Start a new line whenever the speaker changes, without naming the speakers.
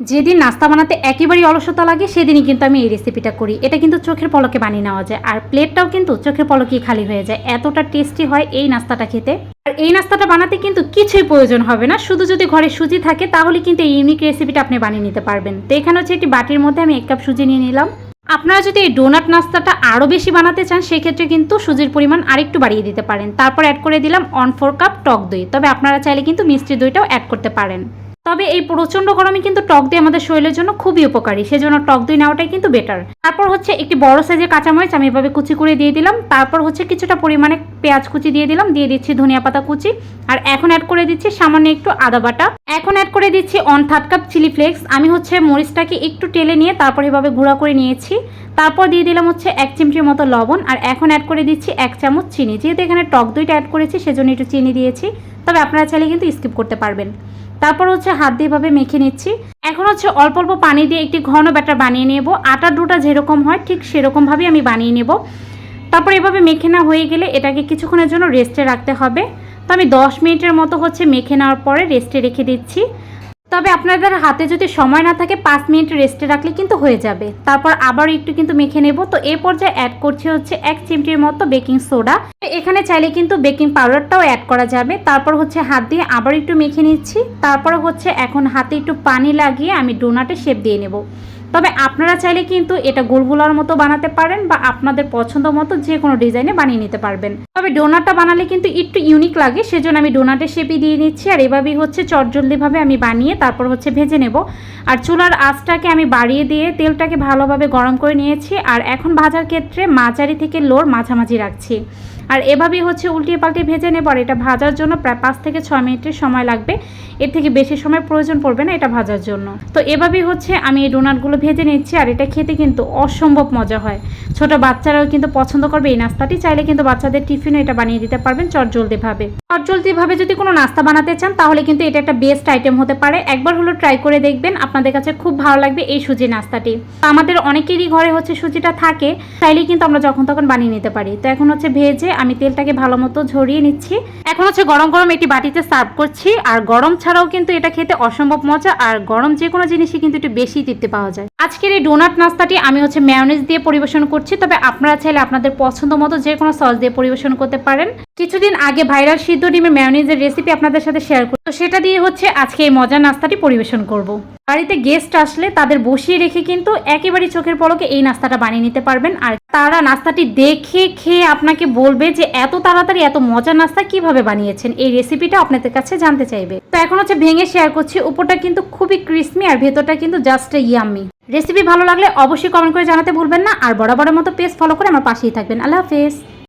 যেদিন নাস্তা বানাতে একেবারেই অলসতা লাগে, সেদিনই কিন্তু আমি এই রেসিপিটা করি। এটা কিন্তু চোখের পলকে বানিয়ে নেওয়া যায়, আর প্লেটটাও কিন্তু চোখের পলকেই খালি হয়ে যায়। এতটা টেস্টি হয় এই নাস্তাটা খেতে। আর এই নাস্তাটা বানাতে কিন্তু কিছুই প্রয়োজন হবে না। শুধু যদি ঘরে সুজি থাকে, তাহলে কিন্তু এই ইউনিক রেসিপিটা আপনি বানিয়ে নিতে পারবেন। তো এখানে হচ্ছে একটি বাটির মধ্যে আমি এক কাপ সুজি নিয়ে নিলাম। আপনারা যদি এই ডোনাট নাস্তাটা আরও বেশি বানাতে চান, সেক্ষেত্রে কিন্তু সুজির পরিমাণ আরেকটু বাড়িয়ে দিতে পারেন। তারপর অ্যাড করে দিলাম অন ফোর কাপ টক দই। তবে আপনারা চাইলে কিন্তু মিষ্টি দইটাও অ্যাড করতে পারেন। তবে এই প্রচণ্ড গরমে কিন্তু টক দই আমাদের শরীরের জন্য খুবই উপকারী। সেজন্য টক দই নেওয়াটাই কিন্তু বেটার তারপর হচ্ছে একটি বড় সাইজের কাঁচামরিচ আমি এভাবে কুচি করে দিয়ে দিলাম। তারপর হচ্ছে কিছুটা পরিমাণে পেঁয়াজ কুচি দিয়ে দিলাম, দিয়ে দিচ্ছি ধনিয়া পাতা কুচি। আর এখন অ্যাড করে দিচ্ছি সামান্য একটু আদা বাটা। এখন অ্যাড করে দিচ্ছি on third cup chilli flakes আমি হচ্ছে মরিচটাকে একটু টেলে নিয়ে তারপর এভাবে গুঁড়া করে নিয়েছি। তারপর দিয়ে দিলাম হচ্ছে এক চিমটির মতো লবণ। আর এখন অ্যাড করে দিচ্ছি এক চামচ চিনি। যেহেতু এখানে টক দইটা অ্যাড করেছি, সেজন্য একটু চিনি দিয়েছি। তবে আপনারা চাইলে কিন্তু স্কিপ করতে পারবেন। তারপর হচ্ছে হাত দিয়ে এভাবে মেখে নিচ্ছি। এখন হচ্ছে অল্প অল্প পানি দিয়ে একটি ঘন ব্যাটার বানিয়ে নেব। আটার ডোটা যেরকম হয়, ঠিক সেরকমভাবেই আমি বানিয়ে নেব। তারপর এভাবে মেখে না হয়ে গেলে এটাকে কিছুক্ষণের জন্য রেস্টে রাখতে হবে। তো আমি দশ মিনিটের মতো হচ্ছে মেখে নেওয়ার পরে রেস্টে রেখে দিচ্ছি। তবে আপনাদের হাতে যদি সময় না থাকে পাঁচ মিনিট রেস্টে রাখলে কিন্তু হয়ে যাবে। তারপর আবার একটু কিন্তু মেখে নেব। তো এই পর্যায়ে অ্যাড করছি হচ্ছে এক চিমটির মতো বেকিং সোডা এখানে চাইলে কিন্তু বেকিং পাউডারটাও অ্যাড করা যাবে। তারপর হচ্ছে হাত দিয়ে আবার একটু মেখে নিচ্ছি। তারপর হচ্ছে এখন হাতে একটু পানি লাগিয়ে আমি ডোনাটে শেপ দিয়ে নেব। তবে আপনারা চাইলে কিন্তু এটা গোলগুলার মতো বানাতে পারেন বা আপনাদের পছন্দ মতো যে কোনো ডিজাইনে বানিয়ে নিতে পারবেন। তবে ডোনাটটা বানালে কিন্তু একটু ইউনিক লাগে, সেজন্য আমি ডোনাটের শেপই দিয়ে নিচ্ছি। আর এভাবেই হচ্ছে চটজলদিভাবে আমি বানিয়ে তারপর হচ্ছে ভেজে নেব। আর চুলার আঁচটাকে আমি বাড়িয়ে দিয়ে তেলটাকে ভালোভাবে গরম করে নিয়েছি। আর এখন ভাজার ক্ষেত্রে মাঝারি থেকে লোর মাঝামাঝি রাখছি। আর এভাবেই হচ্ছে উল্টিয়ে পাল্টিয়ে ভেজে নেব আর এটা ভাজার জন্য প্রায় পাঁচ থেকে ছয় মিনিটের সময় লাগবে। এর থেকে বেশি সময় প্রয়োজন পড়বে না এটা ভাজার জন্য। তো এভাবেই হচ্ছে আমি এই ডোনাটগুলো ভেজে নিচ্ছি আর এটা খেতে কিন্তু অসম্ভব মজা হয়। ছোট বাচ্চারাও কিন্তু পছন্দ করবে এই নাস্তাটি, চাইলে কিন্তু বাচ্চাদের টিফিনও এটা বানিয়ে দিতে পারবেন চটজলদিভাবে। চটজলদিভাবে যদি কোনো নাস্তা বানাতে চান, তাহলে কিন্তু এটা একটা বেস্ট আইটেম হতে পারে। একবার হলো ট্রাই করে দেখবেন, আপনাদের কাছে খুব ভালো লাগবে এই সুজি নাস্তাটি। আমাদের অনেকেরই ঘরে হচ্ছে সুজিটা থাকে, চাইলেই কিন্তু আমরা যখন তখন বানিয়ে নিতে পারি। তো এখন হচ্ছে ভেজে আমি তেলটাকে ভালো মতো ঝরিয়ে নিচ্ছি। এখন হচ্ছে গরম গরম এটি বাটিতে সার্ভ করছি। আর গরম ছাড়াও কিন্তু এটা খেতে অসম্ভব মজা। আর গরম যে কোনো জিনিসই কিন্তু একটু বেশি তৃপ্তি পাওয়া যায়। আজকের এই ডোনাট নাস্তাটি আমি হচ্ছে ম্যায়োনিজ দিয়ে পরিবেশন করছি, তবে আপনারা চাইলে আপনাদের পছন্দ মতো যে কোনো সস দিয়ে পরিবেশন করতে পারেন। কিছুদিন আগে ভাইরাল সিদ্ধ ডিমের ম্যায়োনিজের রেসিপি আপনাদের সাথে শেয়ার করি। তো সেটা দিয়ে হচ্ছে আজকে এই মজার নাস্তাটি পরিবেশন করব। বাড়িতে গেস্ট আসলে তাদের বসিয়ে রেখে কিন্তু একেবারেই চোখের পলকে এই নাস্তাটা বানিয়ে নিতে পারবেন। আর তারা নাস্তাটি দেখে খেয়ে আপনাকে বলবে যে এত তাড়াতাড়ি এত মজার নাস্তা কীভাবে বানিয়েছেন? এই রেসিপিটা আপনাদের কাছে জানতে চাইবে। তো এখন হচ্ছে ভেঙে শেয়ার করছি। উপরটা কিন্তু খুবই ক্রিসমি আর ভেতরটা কিন্তু জাস্ট ইয়াম্মি রেসিপি ভালো লাগলে অবশ্যই কমেন্ট করে জানাতে ভুলবেন না। আর বরাবরের মতো পেজ ফলো করে আমার পাশেই থাকবেন। আল্লাহ হাফেজ।